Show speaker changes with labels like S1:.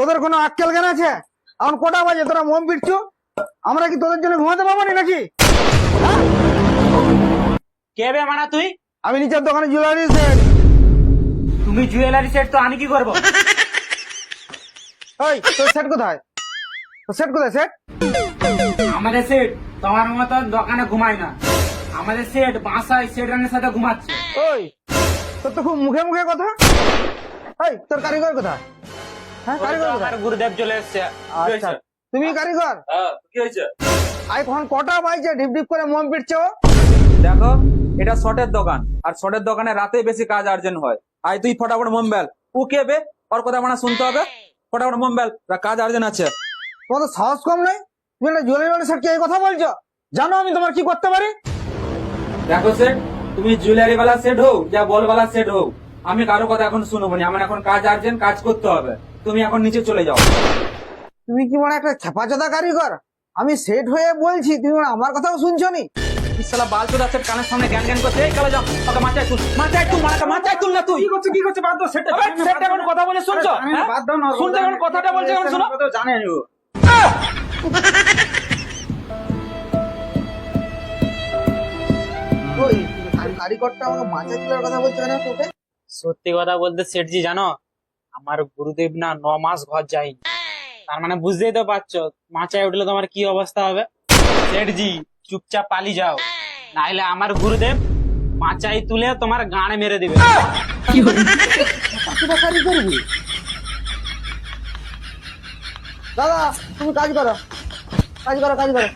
S1: তোদের কোনো আক্কেল জ্ঞান আছে? এখন কটা বাজে? তোরা মোম পিটছু? আমরা কি তোদের জন্য ঘুমাতে পারব না নাকি?
S2: কে বে মানা তুই?
S1: আমি নিচের দোকানে জুয়েলারি সেট
S2: তুমি জুয়েলারি সেট তো আমি কি করব?
S1: ওই তোর সেট কোথায়? তোর সেট কোথায় সেট
S2: আমাদের সেট তোমার মতো দোকানে ঘুমায় না। আমাদের সেট বাসায় সেট রানের সাথে ঘুমাচ্ছে।
S1: ওই তোর তো খুব মুখে মুখে কথা। ওই তোর কারিগর কোথায়?
S2: গুরুদেব চলে এসছে।
S1: আচ্ছা তুমি কারিগর?
S2: হ্যাঁ, কি হয়েছে?
S1: এখন কটা ঢিপ ঢিপ করে মোম পিটছো
S3: দেখো এটা শর্টের দোকান আর শর্টের দোকানে রাতে বেশি কাজ আর্জেন্ট হয়। আই তুই ফটাফট মোমবেল ও কে বে? ওর কথা মানে শুনতে হবে। ফটাফট মোমবেল কাজ আর্জেন্ট আছে।
S1: তোমার সাহস কম নেই? তুমি একটা জুয়েলারি এই কথা বলছো? জানো আমি তোমার কি করতে পারি?
S3: দেখো সেট তুমি জুয়েলারি বালা সেট হোক যা বল বালা সেট হোক আমি কারও কথা এখন শুনব না। আমার এখন কাজ আর্জেন্ট কাজ করতে হবে। তুমি এখন নিচে চলে যাও।
S1: তুমি কি মনে একটা খেপাচোদা কারিগর? আমি সেট হয়ে বলছি তুমি মানে আমার কথাও শুনছো নি
S3: সালা বাল চোদা সেট কানের সামনে করছে এই কালে যাও। ওকে মাথায় তুল মাথায় তুল মাথা মাথায় তুল না তুই। কি করছে কি করছে বাদ দাও সেট সেট এখন কথা বলে শুনছো? হ্যাঁ? এখন কথাটা বলছে এখন শোনো।
S2: জানে
S1: ওই কারিগরটা আমাকে মাথা তোলার কথা বলছে কেন তোকে?
S2: সত্যি কথা বলতে সেটজি জানো? আমার গুরুদেব না ন মাস ঘর যায়নি। তার মানে বুঝতেই তো পারছ মাচায় উঠলে তোমার কি অবস্থা হবে? সেটজি চুপচাপ পালি যাও। নাইলে আমার গুরুদেব মাচাই তুলে তোমার গানে মেরে দিবে।
S1: দাদা, তুমি কাজ করো। কাজ করো কাজ করো।